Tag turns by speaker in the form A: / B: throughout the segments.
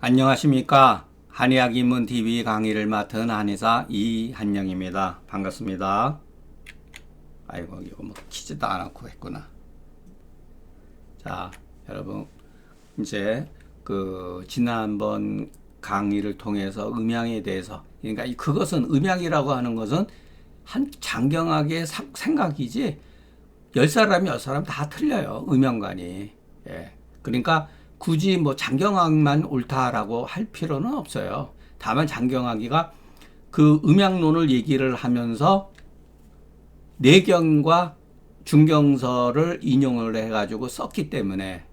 A: 안녕하십니까. 한의학 입문 TV 강의를 맡은 한의사 이한영입니다. 반갑습니다. 아이고, 이거 뭐 키지도 않고 했구나. 자, 여러분. 이제 그 지난번 강의를 통해서 음양에 대해서 그러니까 이- 그것은 음양이라고 하는 것은 한 사- 생각이지 열 사람 열 사람 다 틀려요 음양관이 예 그러니까 굳이 뭐 장경학만 옳다라고 할 필요는 없어요 다만 장경학이가 그 음양론을 얘기를 하면서 내경과 중경서를 인용을 해가지고 썼기 때문에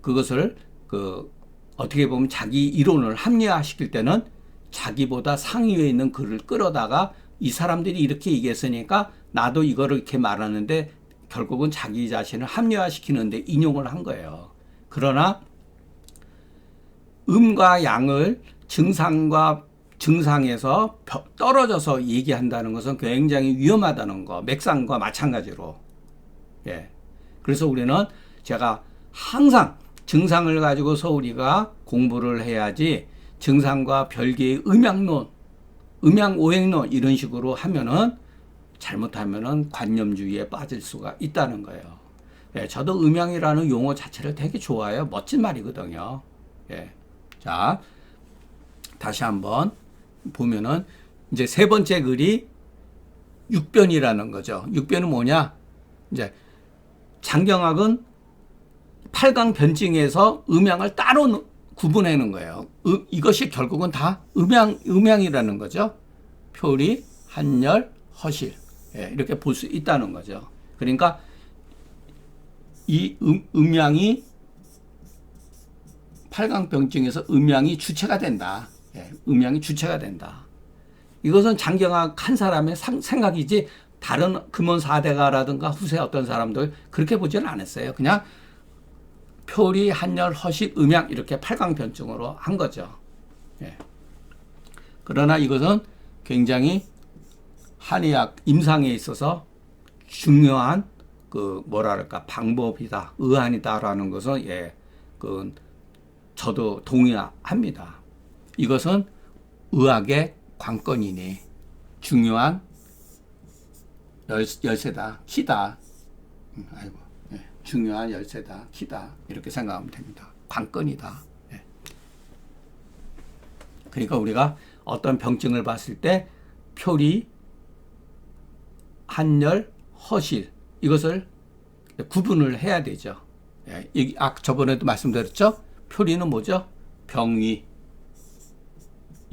A: 그것을 그 어떻게 보면 자기 이론을 합리화시킬 때는 자기보다 상위에 있는 글을 끌어다가 이 사람들이 이렇게 얘기했으니까 나도 이거를 이렇게 말하는데 결국은 자기 자신을 합리화시키는데 인용을 한 거예요. 그러나 음과 양을 증상과 증상에서 벼- 떨어져서 얘기한다는 것은 굉장히 위험하다는 거, 맥상과 마찬가지로. 예. 그래서 우리는 제가 항상 증상을 가지고서 우리가 공부를 해야지 증상과 별개의 음양론, 음양 오행론 이런 식으로 하면은 잘못하면은 관념주의에 빠질 수가 있다는 거예요. 예, 저도 음양이라는 용어 자체를 되게 좋아해요. 멋진 말이거든요. 예. 자, 다시 한번 보면은 이제 세 번째 글이 육변이라는 거죠. 육변은 뭐냐? 이제 장경학은 8강 변증에서 음양을 따로 놓- 구분하는 거예요. 음, 이것이 결국은 다 음양, 음양이라는 거죠. 표리, 한열, 허실. 예, 이렇게 볼 수 있다는 거죠. 그러니까 이 음, 음양이 8강 병증에서 음양이 주체가 된다. 예, 음양이 주체가 된다. 이것은 장경학 한 사람의 상- 생각이지 다른 금원 사대가라든가 후세 어떤 사람들 그렇게 보지는 않았어요. 그냥 표리, 한열, 허식, 음양 이렇게 8강 변증으로 한 거죠. 예. 그러나 이것은 굉장히 한의학 임상에 있어서 중요한 그 뭐랄까 방법이다, 의안이다라는 것은 예, 그 저도 동의합니다. 이것은 의학의 관건이니 중요한 열, 열쇠다, 키다. 음, 아이고, 예, 중요한 열쇠다, 키다 이렇게 생각하면 됩니다. 관건이다. 예. 그러니까 우리가 어떤 병증을 봤을 때 표리, 한열, 허실 이것을 구분을 해야 되죠. 예, 이, 아, 저번에도 말씀드렸죠. 표리는 뭐죠? 병위.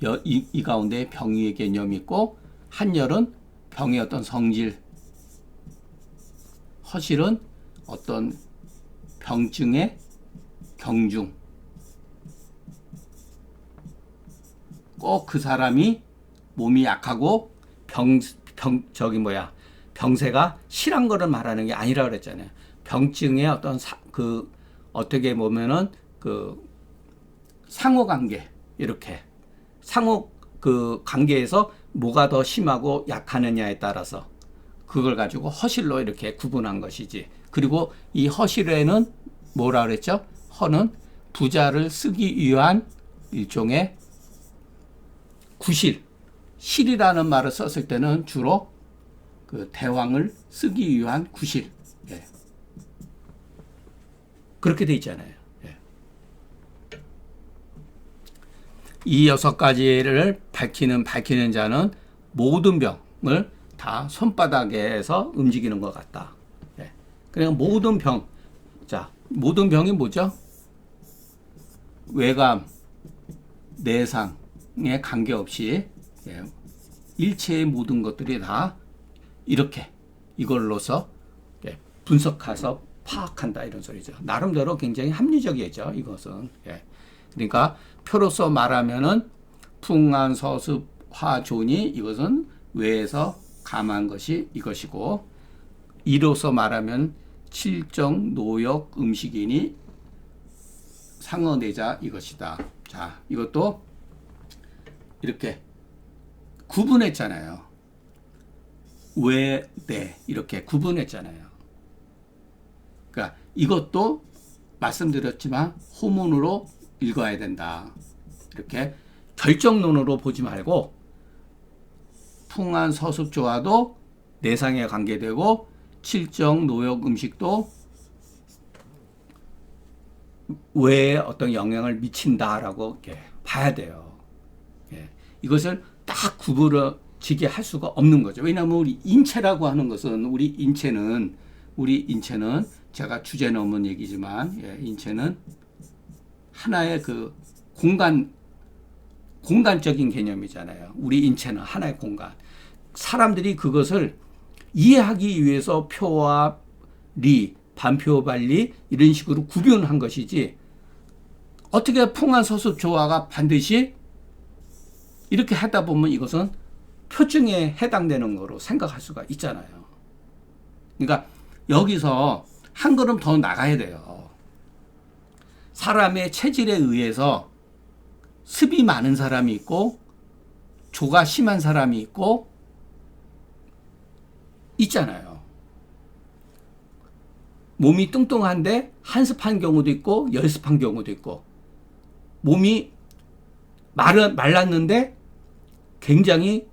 A: 여, 이, 이 가운데 병위의 개념이 있고 한열은 병의 어떤 성질, 허실은 어떤 병증의 경중. 꼭 그 사람이 몸이 약하고 병, 병, 저기 뭐야, 병세가 실한 거를 말하는 게 아니라 그랬잖아요. 병증의 어떤 사, 그, 어떻게 보면은 그 상호 관계, 이렇게. 상호 그 관계에서 뭐가 더 심하고 약하느냐에 따라서 그걸 가지고 허실로 이렇게 구분한 것이지. 그리고 이 허실에는 뭐라 그랬죠? 허는 부자를 쓰기 위한 일종의 구실. 실이라는 말을 썼을 때는 주로 그 대왕을 쓰기 위한 구실. 예. 그렇게 돼 있잖아요. 예. 이 여섯 가지를 밝히는 밝히는 자는 모든 병을 다 손바닥에서 움직이는 것 같다. 예. 그러니까 모든 병, 자 모든 병이 뭐죠? 외감, 내상에 관계없이 예. 일체의 모든 것들이 다 이렇게 이걸로서 예, 분석해서 파악한다 이런 소리죠. 나름대로 굉장히 합리적이죠. 이것은 예. 그러니까 표로서 말하면은 풍한 서습 화존이 이것은 외에서 감한 것이 이것이고 이로서 말하면 칠정 노역 음식이니 상어내자 이것이다. 자 이것도 이렇게 구분했잖아요. 왜, 네, 이렇게 구분했잖아요. 그러니까 이것도 말씀드렸지만 호문으로 읽어야 된다. 이렇게 결정론으로 보지 말고 풍한 서습 조화도 내상에 관계되고 칠정 노역 음식도 왜 어떤 영향을 미친다라고 봐야 돼요. 예. 이것을 딱 구부러 지게 할 수가 없는 거죠. 왜냐하면 우리 인체라고 하는 것은 우리 인체는 우리 인체는 제가 주제 넘은 얘기지만 예, 인체는 하나의 그 공간 공간적인 개념이잖아요. 우리 인체는 하나의 공간. 사람들이 그것을 이해하기 위해서 표와 리, 반표 반리 이런 식으로 구분한 것이지 어떻게 풍한 서습 조화가 반드시 이렇게 하다 보면 이것은 표증에 해당되는 거로 생각할 수가 있잖아요. 그러니까 여기서 한 걸음 더 나가야 돼요. 사람의 체질에 의해서 습이 많은 사람이 있고 조가 심한 사람이 있고 있잖아요. 몸이 뚱뚱한데 한습한 경우도 있고 열습한 경우도 있고 몸이 말 말랐는데 굉장히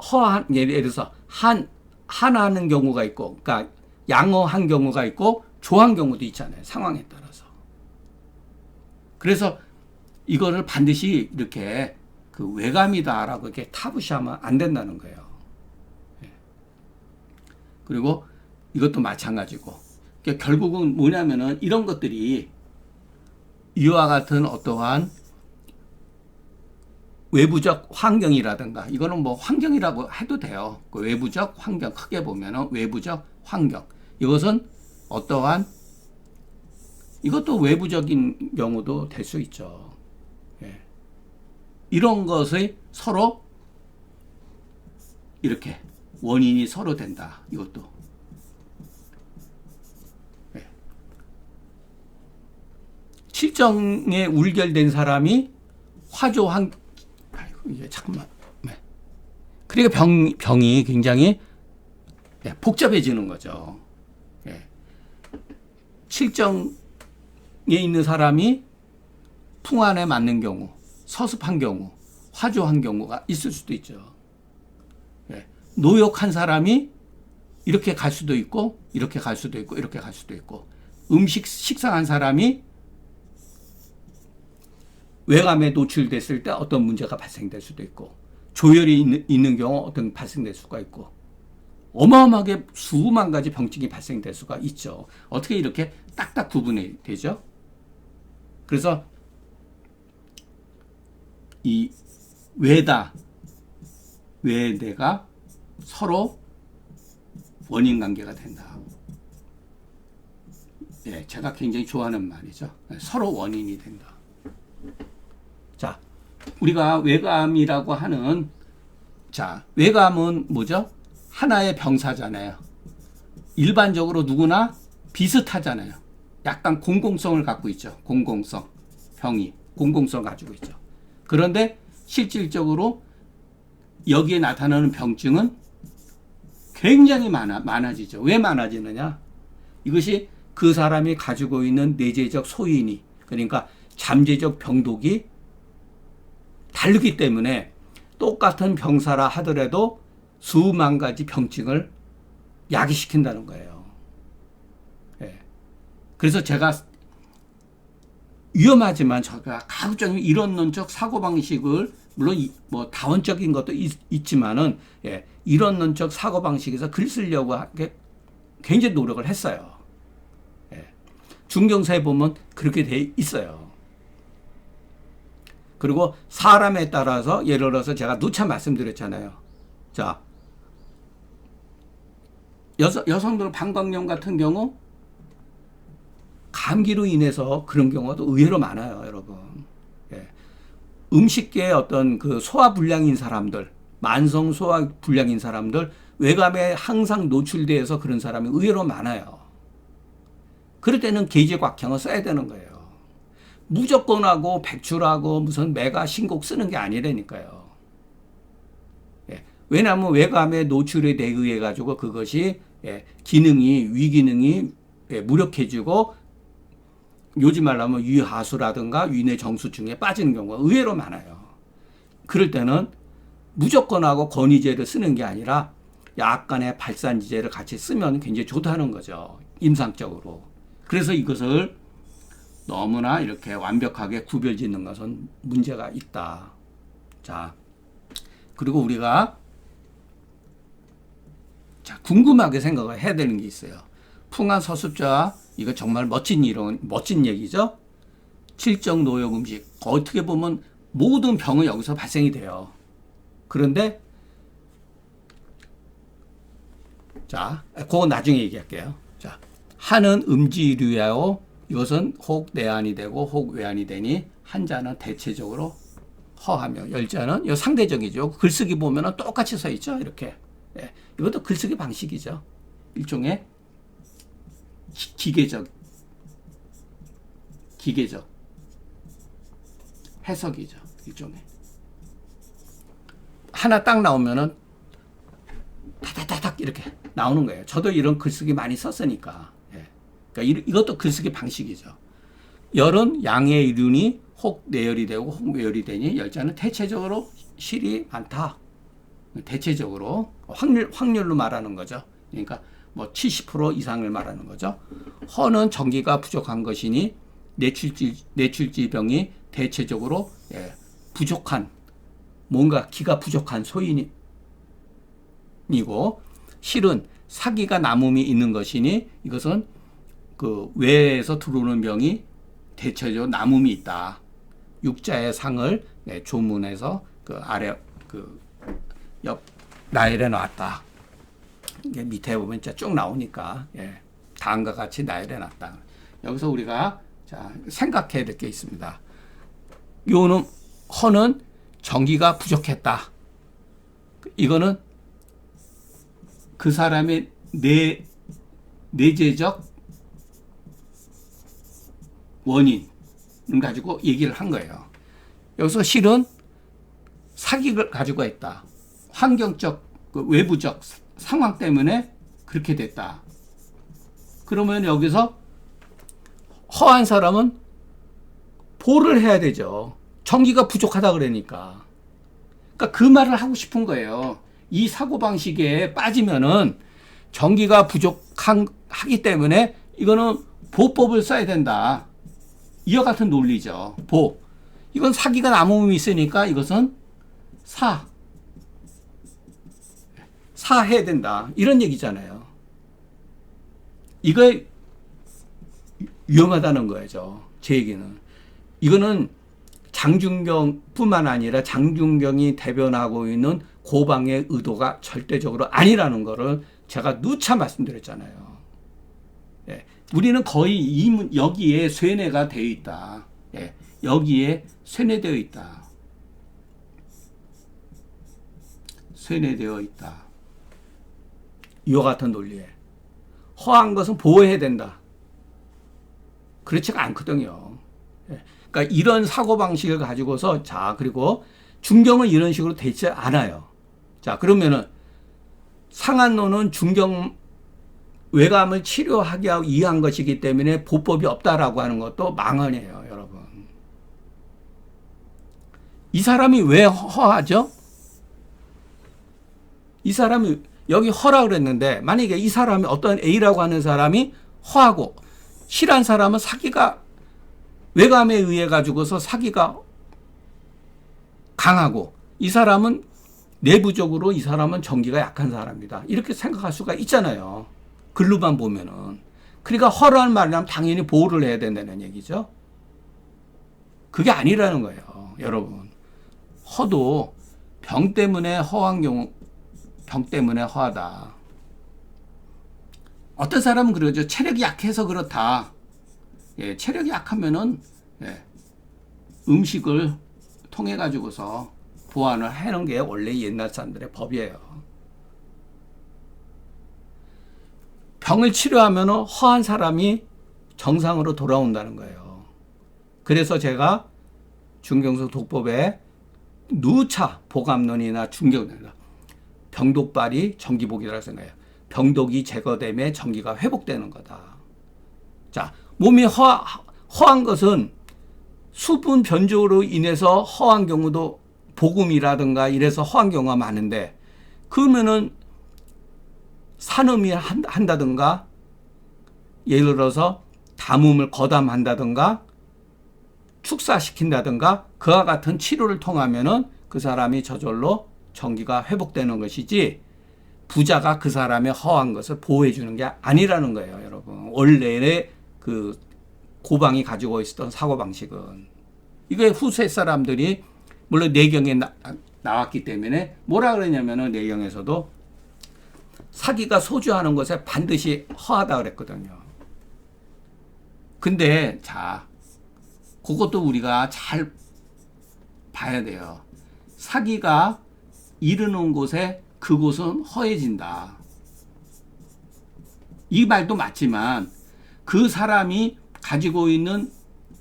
A: 허한 예를 들어서 한 한하는 경우가 있고 그러니까 양어한 경우가 있고 조한 경우도 있잖아요. 상황에 따라서. 그래서 이거를 반드시 이렇게 그 외감이다라고 이렇게 타부시하면 안 된다는 거예요. 예. 그리고 이것도 마찬가지고. 그러니까 결국은 뭐냐면은 이런 것들이 이와 같은 어떠한 외부적 환경이라든가 이거는 뭐 환경이라고 해도 돼요. 그 외부적 환경 크게 보면은 외부적 환경 이것은 어떠한 이것도 외부적인 경우도 될 수 있죠. 예. 이런 것을 서로 이렇게 원인이 서로 된다. 이것도. 예. 칠정에 울결된 사람이 화조한 아 이게 잠깐만. 네. 그러니까 병 병이 굉장히 예, 복잡해지는 거죠. 예. 칠정에 있는 사람이 풍안에 맞는 경우, 서습한 경우, 화조한 경우가 있을 수도 있죠. 예. 노역한 사람이 이렇게 갈 수도 있고, 이렇게 갈 수도 있고, 이렇게 갈 수도 있고, 음식 식상한 사람이 외감에 노출됐을 때 어떤 문제가 발생될 수도 있고, 조혈이 있는, 있는 경우 어떤 발생될 수가 있고, 어마어마하게 수만 가지 병증이 발생될 수가 있죠. 어떻게 이렇게 딱딱 구분이 되죠? 그래서 이 외다, 외대가 서로 원인 관계가 된다. 예, 제가 굉장히 좋아하는 말이죠. 서로 원인이 된다. 자, 우리가 외감이라고 하는 자, 외감은 뭐죠? 하나의 병사잖아요. 일반적으로 누구나 비슷하잖아요. 약간 공공성을 갖고 있죠. 공공성. 병이 공공성을 가지고 있죠. 그런데 실질적으로 여기에 나타나는 병증은 굉장히 많아, 많아지죠. 왜 많아지느냐? 이것이 그 사람이 가지고 있는 내재적 소인이, 그러니까 잠재적 병독이 다르기 때문에 똑같은 병사라 하더라도 수만 가지 병증을 야기시킨다는 거예요. 예. 그래서 제가 위험하지만 제가 가급적이면 이론론적 사고방식을 물론 이, 뭐 다원적인 것도 있, 지만은 예, 이론론적 사고방식에서 글 쓰려고 하게 굉장히 노력을 했어요. 예. 중경사에 보면 그렇게 돼 있어요. 그리고 사람에 따라서 예를 들어서 제가 누차 말씀드렸잖아요. 자, 여성, 여성들 방광염 같은 경우 감기로 인해서 그런 경우도 의외로 많아요, 여러분. 예. 음식계의 어떤 그 소화 불량인 사람들, 만성 소화 불량인 사람들, 외감에 항상 노출돼서 그런 사람이 의외로 많아요. 그럴 때는 계제 곽형을 써야 되는 거예요. 무조건 하고 백출하고 무슨 메가 신곡 쓰는 게 아니라니까요. 예. 왜냐하면 외감에 노출에 대의해 가지고 그것이 예, 기능이 위기능이 예, 무력해지고 요즘 말하면 위하수라든가 위내 정수증에 빠지는 경우가 의외로 많아요. 그럴 때는 무조건 하고 권위제를 쓰는 게 아니라 약간의 발산지제를 같이 쓰면 굉장히 좋다는 거죠. 임상적으로. 그래서 이것을 너무나 이렇게 완벽하게 구별 짓는 것은 문제가 있다. 자, 그리고 우리가 자, 궁금하게 생각을 해야 되는 게 있어요. 풍한 서습자 이거 정말 멋진 이론, 멋진 얘기죠. 칠정 노역 음식 어떻게 보면 모든 병은 여기서 발생이 돼요. 그런데 자, 그건 나중에 얘기할게요. 자, 한은 음지류야오 이것은 혹 내안이 되고 혹 외안이 되니 한자는 대체적으로 허하며 열자는 이 상대적이죠. 글쓰기 보면은 똑같이 서 있죠. 이렇게. 예, 이것도 글쓰기 방식이죠. 일종의 기, 기계적 기계적 해석이죠. 일종의 하나 딱 나오면은 타타타닥 이렇게 나오는 거예요. 저도 이런 글쓰기 많이 썼으니까. 예. 그러니까 이, 이것도 글쓰기 방식이죠. 열은 양의 이륜이 혹 내열이 되고 혹 외열이 되니 열자는 대체적으로 실이 많다. 대체적으로 확률 확률로 말하는 거죠. 그러니까 뭐 70% 이상을 말하는 거죠. 허는 전기가 부족한 것이니 뇌출지 뇌출지병이 대체적으로 예, 부족한 뭔가 기가 부족한 소인이고 실은 사기가 남음이 있는 것이니 이것은 그 외에서 들어오는 병이 대체적으로 남음이 있다. 육자의 상을 네, 조문에서 그 아래 그 옆 나열해 놨다. 이게 밑에 보면 쭉 나오니까 예, 다음과 같이 나열해 놨다. 여기서 우리가 자 생각해야 될 게 있습니다. 요는 허는 전기가 부족했다. 이거는 그 사람의 내 내재적 원인을 가지고 얘기를 한 거예요. 여기서 실은 사기를 가지고 있다. 환경적, 그 외부적 상황 때문에 그렇게 됐다. 그러면 여기서 허한 사람은 보를 해야 되죠. 전기가 부족하다 그러니까. 그러니까 그 말을 하고 싶은 거예요. 이 사고 방식에 빠지면은 전기가 부족한 하기 때문에 이거는 보법을 써야 된다. 이와 같은 논리죠. 보. 이건 사기가 남음이 있으니까 이것은 사. 사해야 된다. 이런 얘기잖아요. 이거 위험하다는 거죠. 제 얘기는. 이거는 장준경 뿐만 아니라 장준경이 대변하고 있는 고방의 의도가 절대적으로 아니라는 것을 제가 누차 말씀드렸잖아요. 예, 우리는 거의 이 문, 여기에 쇠뇌가 되어 있다. 예, 여기에 쇠뇌되어 있다. 쇠뇌되어 있다. 이와 같은 논리에 허한 것은 보호해야 된다. 그렇지가 않거든요. 예, 그러니까 이런 사고 방식을 가지고서 자 그리고 중경은 이런 식으로 되지 않아요. 자 그러면은 상한론은 중경 외감을 치료하기 위하 이해한 것이기 때문에 보법이 없다라고 하는 것도 망언이에요, 여러분. 이 사람이 왜 허하죠? 이 사람이 여기 허라 그랬는데 만약에 이 사람이 어떤 A라고 하는 사람이 허하고 실한 사람은 사기가 외감에 의해 가지고서 사기가 강하고 이 사람은 내부적으로 이 사람은 전기가 약한 사람이다. 이렇게 생각할 수가 있잖아요. 글로만 보면은. 그러니까 허라는 말이라면 당연히 보호를 해야 된다는 얘기죠. 그게 아니라는 거예요. 여러분. 허도 병 때문에 허한 경우, 병 때문에 허하다. 어떤 사람은 그러죠. 체력이 약해서 그렇다. 예, 체력이 약하면은, 예, 음식을 통해 가지고서 보완을 하는 게 원래 옛날 사람들의 법이에요. 병을 치료하면 허한 사람이 정상으로 돌아온다는 거예요. 그래서 제가 중경수 독법에 누차 보감론이나 중경론이나 병독발이 전기복이라고 생각해요. 병독이 제거되면 전기가 회복되는 거다. 자, 몸이 허, 허한 것은 수분 변조로 인해서 허한 경우도 복음이라든가 이래서 허한 경우가 많은데 그러면은 산음이 한- 한다든가 예를 들어서 담음을 거담한다든가 축사시킨다든가 그와 같은 치료를 통하면은 그 사람이 저절로 정기가 회복되는 것이지 부자가 그 사람의 허한 것을 보호해 주는 게 아니라는 거예요, 여러분. 원래의 그 고방이 가지고 있었던 사고 방식은 이게 후세 사람들이 물론 내경에 나, 나왔기 때문에 뭐라 그러냐면은 내경에서도 사기가 소주하는 것에 반드시 허하다 그랬거든요. 근데 자 그것도 우리가 잘 봐야 돼요. 사기가 이르는 곳에 그곳은 허해진다. 이 말도 맞지만 그 사람이 가지고 있는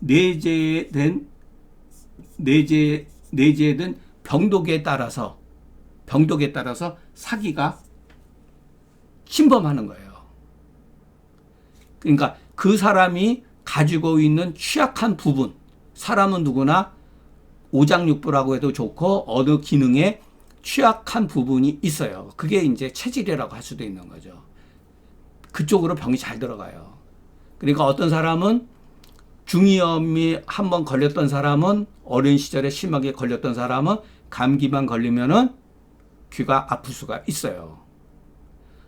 A: 내재된 내재 내재된 병독에 따라서 병독에 따라서 사기가 침범하는 거예요. 그러니까 그 사람이 가지고 있는 취약한 부분, 사람은 누구나 오장육부라고 해도 좋고 어느 기능에 취약한 부분이 있어요. 그게 이제 체질이라고 할 수도 있는 거죠. 그쪽으로 병이 잘 들어가요. 그러니까 어떤 사람은 중이염이 한 번 걸렸던 사람은 어린 시절에 심하게 걸렸던 사람은 감기만 걸리면은 귀가 아플 수가 있어요.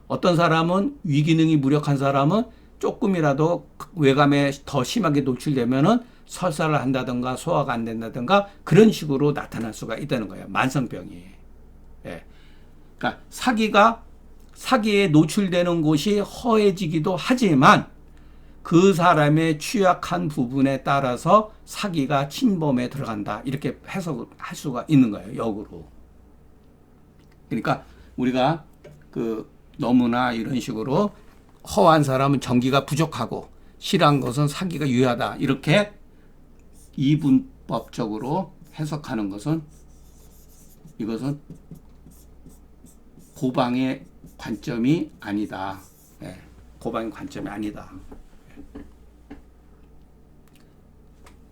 A: 어떤 사람은 위기능이 무력한 사람은 조금이라도 외감에 더 심하게 노출되면은 설사를 한다든가 소화가 안 된다든가 그런 식으로 나타날 수가 있다는 거예요. 만성병이. 예. 그러니까 사기가 사기에 노출되는 곳이 허해지기도 하지만 그 사람의 취약한 부분에 따라서 사기가 침범에 들어간다. 이렇게 해석을 할 수가 있는 거예요. 역으로. 그러니까 우리가 그 너무나 이런 식으로 허한 사람은 전기가 부족하고 실한 것은 사기가 유효하다. 이렇게 이분법적으로 해석하는 것은 이것은 고방의 관점이 아니다. 예, 고방의 관점이 아니다.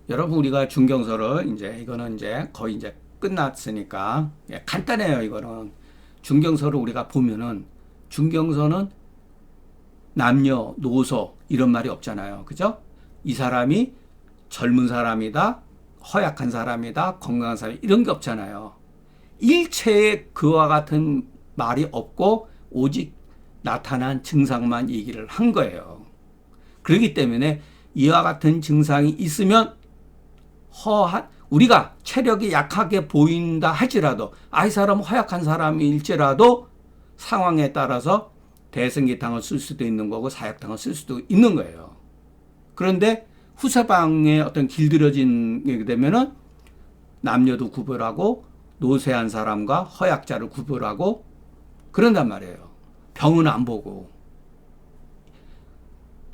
A: 여러분 우리가 중경서를 이제 이거는 이제 거의 이제 끝났으니까 예, 간단해요 이거는 중경서를 우리가 보면은 중경서는 남녀 노소 이런 말이 없잖아요. 그죠? 이 사람이 젊은 사람이다 허약한 사람이다 건강한 사람 이런 게 없잖아요. 일체의 그와 같은 말이 없고 오직 나타난 증상만 얘기를 한 거예요. 그렇기 때문에 이와 같은 증상이 있으면 허한 우리가 체력이 약하게 보인다 할지라도 아이 사람 허약한 사람일지라도 상황에 따라서 대승기탕을 쓸 수도 있는 거고 사약탕을 쓸 수도 있는 거예요. 그런데 후세방에 어떤 길들여진 게 되면은 남녀도 구별하고 노쇠한 사람과 허약자를 구별하고 그런단 말이에요. 병은 안 보고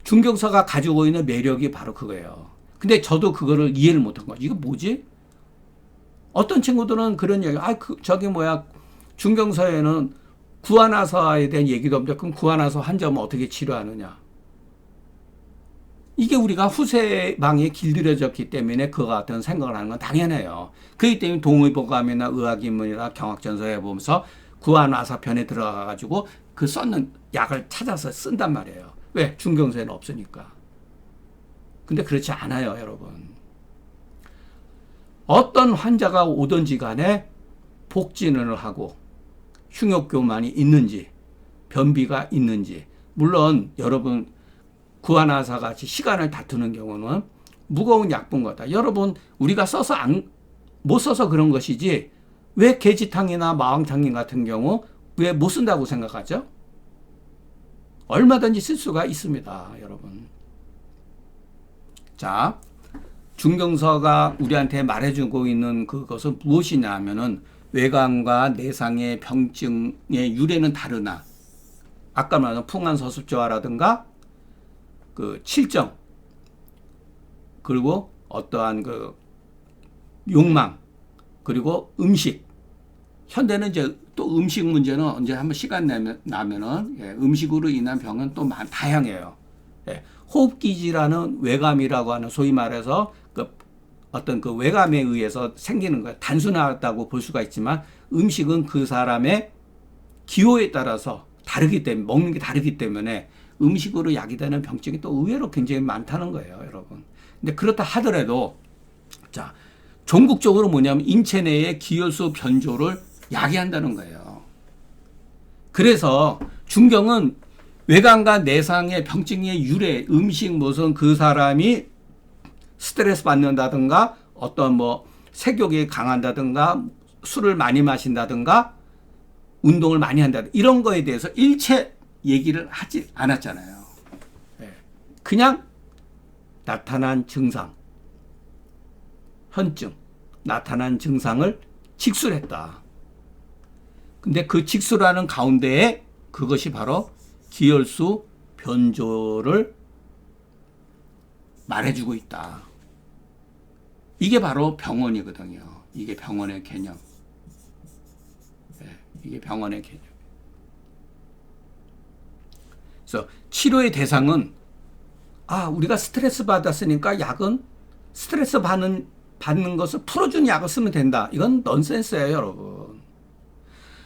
A: 중경서가 가지고 있는 매력이 바로 그거예요. 근데 저도 그거를 이해를 못한 거죠. 이거 뭐지? 어떤 친구들은 그런 얘기, 아, 그, 저기 뭐야, 중경서에는 구안화서에 대한 얘기도 없죠. 그럼 구안화서 환자면 어떻게 치료하느냐? 이게 우리가 후세방에 길들여졌기 때문에 그와 같은 생각을 하는 건 당연해요. 그렇기 때문에 동의보감이나 의학인문이나 경학전서에 보면서 구안화사 편에 들어가가지고 그 썼는 약을 찾아서 쓴단 말이에요. 왜? 중경서에는 없으니까. 근데 그렇지 않아요, 여러분. 어떤 환자가 오든지 간에 복진을 하고 흉욕교만이 있는지 변비가 있는지 물론 여러분 구안화사 같이 시간을 다투는 경우는 무거운 약분 거다. 여러분 우리가 써서 안, 못 써서 그런 것이지 왜 개지탕이나 마왕탕님 같은 경우 왜 못 쓴다고 생각하죠? 얼마든지 쓸 수가 있습니다, 여러분. 자, 중경서가 우리한테 말해주고 있는 그것은 무엇이냐 하면은 외관과 내상의 병증의 유래는 다르나 아까 말한 풍한 서습조화라든가 그 칠정 그리고 어떠한 그 욕망 그리고 음식 현대는 이제 또 음식 문제는 언제 한번 시간 내면 나면은 예, 음식으로 인한 병은 또 많, 다양해요. 예, 호흡기지라는 외감이라고 하는 소위 말해서 그 어떤 그 외감에 의해서 생기는 거예요. 단순하다고 볼 수가 있지만 음식은 그 사람의 기호에 따라서 다르기 때문에 먹는 게 다르기 때문에 음식으로 약이 되는 병증이 또 의외로 굉장히 많다는 거예요, 여러분. 근데 그렇다 하더라도 자 전국적으로 뭐냐면 인체 내의 기혈수 변조를 야기한다는 거예요. 그래서 중경은 외관과 내상의 병증의 유래, 음식 무슨 그 사람이 스트레스 받는다든가 어떤 뭐 색욕이 강한다든가 술을 많이 마신다든가 운동을 많이 한다 이런 거에 대해서 일체 얘기를 하지 않았잖아요. 예. 그냥 나타난 증상, 현증, 나타난 증상을 직술했다. 근데 그 직술하는 가운데에 그것이 바로 기혈수 변조를 말해주고 있다. 이게 바로 병원이거든요. 이게 병원의 개념. 예, 이게 병원의 개념. 그래서 치료의 대상은 아 우리가 스트레스 받았으니까 약은 스트레스 받는 받는 것을 풀어주는 약을 쓰면 된다. 이건 넌센스예요, 여러분.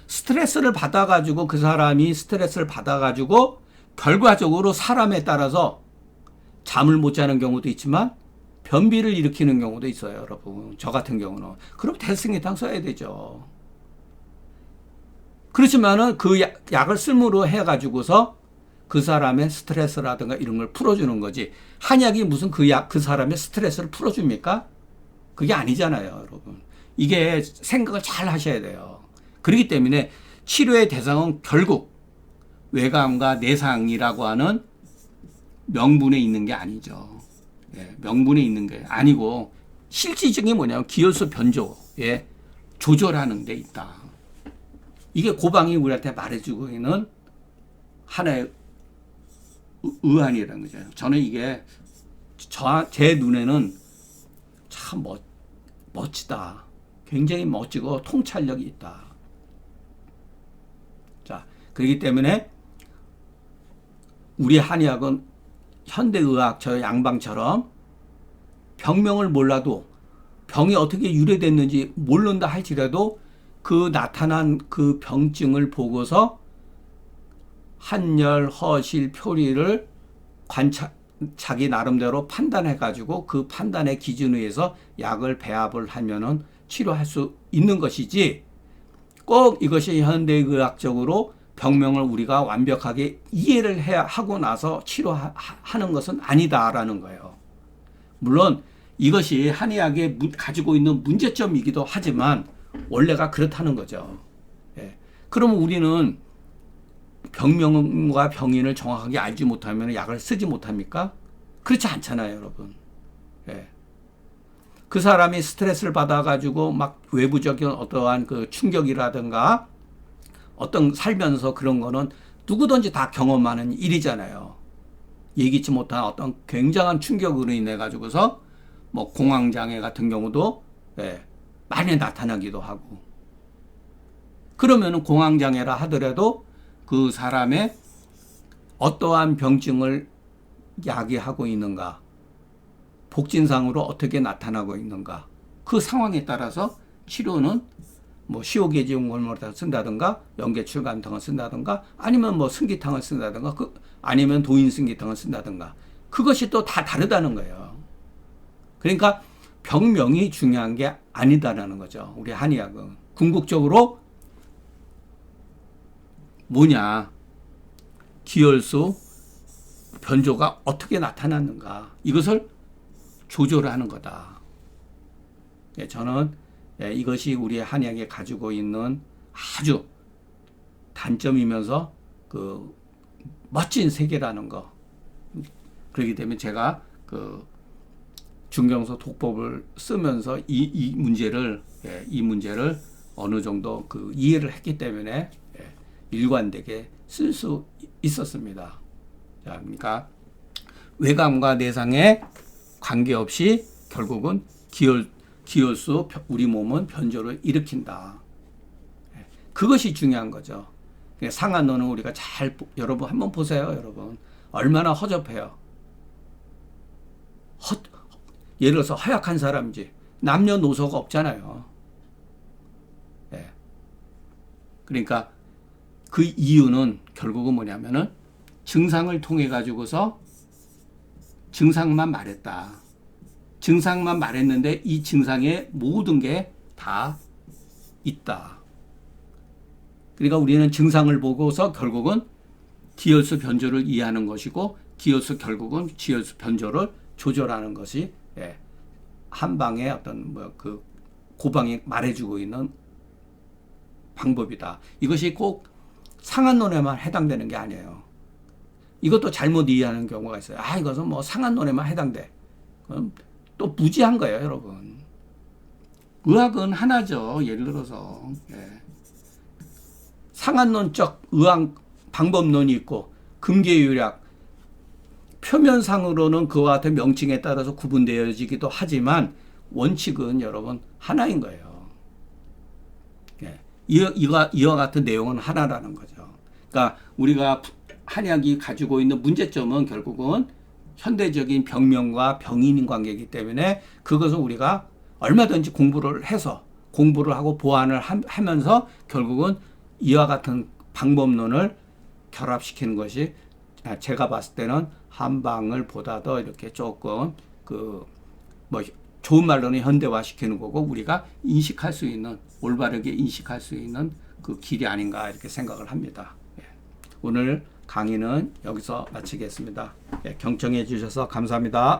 A: 스트레스를 받아가지고 그 사람이 스트레스를 받아가지고 결과적으로 사람에 따라서 잠을 못 자는 경우도 있지만 변비를 일으키는 경우도 있어요, 여러분. 저 같은 경우는. 그럼 대승이탕 써야 되죠. 그렇지만은 그 약, 약을 쓸므로 해가지고서 그 사람의 스트레스라든가 이런 걸 풀어주는 거지. 한약이 무슨 그 약, 그 사람의 스트레스를 풀어줍니까? 그게 아니잖아요, 여러분. 이게 생각을 잘 하셔야 돼요. 그렇기 때문에 치료의 대상은 결국 외감과 내상이라고 하는 명분에 있는 게 아니죠. 예, 명분에 있는 게 아니고 실질적인 뭐냐면 기혈수 변조에 조절하는 데 있다. 이게 고방이 우리한테 말해주고 있는 하나의 의안이라는 거죠. 저는 이게 저, 제 눈에는 참 멋, 멋지다. 굉장히 멋지고 통찰력이 있다. 자, 그렇기 때문에 우리 한의학은 현대의학 저 양방처럼 병명을 몰라도 병이 어떻게 유래됐는지 모른다 할지라도 그 나타난 그 병증을 보고서 한열, 허실, 표리를 관찰 자기 나름대로 판단해 가지고 그 판단의 기준에 의해서 약을 배합을 하면은 치료할 수 있는 것이지 꼭 이것이 현대의학적으로 병명을 우리가 완벽하게 이해를 해야 하고 나서 치료하는 것은 아니다라는 거예요. 물론 이것이 한의학에 가지고 있는 문제점이기도 하지만 원래가 그렇다는 거죠. 예. 그러면 우리는 병명과 병인을 정확하게 알지 못하면 약을 쓰지 못합니까? 그렇지 않잖아요, 여러분. 예. 그 사람이 스트레스를 받아가지고 막 외부적인 어떠한 그 충격이라든가 어떤 살면서 그런 거는 누구든지 다 경험하는 일이잖아요. 예기치 못한 어떤 굉장한 충격으로 인해 가지고서 뭐 공황 장애 같은 경우도 예, 많이 나타나기도 하고 그러면은 공황 장애라 하더라도 그 사람의 어떠한 병증을 야기하고 있는가, 복진상으로 어떻게 나타나고 있는가, 그 상황에 따라서 치료는 뭐 시오게지용골모를 쓴다든가 연계출간 등을 쓴다든가 아니면 뭐 승기탕을 쓴다든가 그 아니면 도인 승기탕을 쓴다든가 그것이 또 다 다르다는 거예요. 그러니까 병명이 중요한 게 아니다라는 거죠. 우리 한의학은 궁극적으로 뭐냐 기혈수 변조가 어떻게 나타났는가 이것을 조절하는 거다. 예, 저는 예, 이것이 우리 한약에 가지고 있는 아주 단점이면서 그 멋진 세계라는 거. 그렇기 때문에 제가 그 중경서 독법을 쓰면서 이, 이 문제를 예, 이 문제를 어느 정도 그 이해를 했기 때문에 예, 일관되게 쓸 수 있었습니다. 자, 그러니까 외감과 내상에 관계없이 결국은 기혈 기혈수 우리 몸은 변조를 일으킨다. 예, 그것이 중요한 거죠. 예, 상한노는 우리가 잘 여러분 한번 보세요, 여러분. 얼마나 허접해요. 헛 예를 들어서 허약한 사람인지 남녀노소가 없잖아요. 예. 그러니까 그 이유는 결국은 뭐냐면은 증상을 통해 가지고서 증상만 말했다. 증상만 말했는데 이 증상에 모든 게 다 있다. 그러니까 우리는 증상을 보고서 결국은 기혈수 변조를 이해하는 것이고 기혈수 결국은 기혈수 변조를 조절하는 것이 예, 한방의 어떤 뭐그 고방이 말해주고 있는 방법이다. 이것이 꼭 상한론에만 해당되는 게 아니에요. 이것도 잘못 이해하는 경우가 있어요. 아 이것은 뭐 상한론에만 해당돼. 그럼 또 무지한 거예요, 여러분. 의학은 하나죠. 예를 들어서 예. 상한론적 의학 방법론이 있고 금계유략 표면상으로는 그와 같은 명칭에 따라서 구분되어지기도 하지만 원칙은 여러분 하나인 거예요. 예. 이, 이와, 이와 같은 내용은 하나라는 거죠. 그러니까 우리가 한약이 가지고 있는 문제점은 결국은 현대적인 병명과 병인 관계이기 때문에 그것은 우리가 얼마든지 공부를 해서 공부를 하고 보완을 하- 하면서 결국은 이와 같은 방법론을 결합시키는 것이 아, 제가 봤을 때는 한방을 보다 더 이렇게 조금 그 뭐 좋은 말로는 현대화 시키는 거고 우리가 인식할 수 있는 올바르게 인식할 수 있는 그 길이 아닌가 이렇게 생각을 합니다. 예. 오늘 강의는 여기서 마치겠습니다. 예, 경청해 주셔서 감사합니다.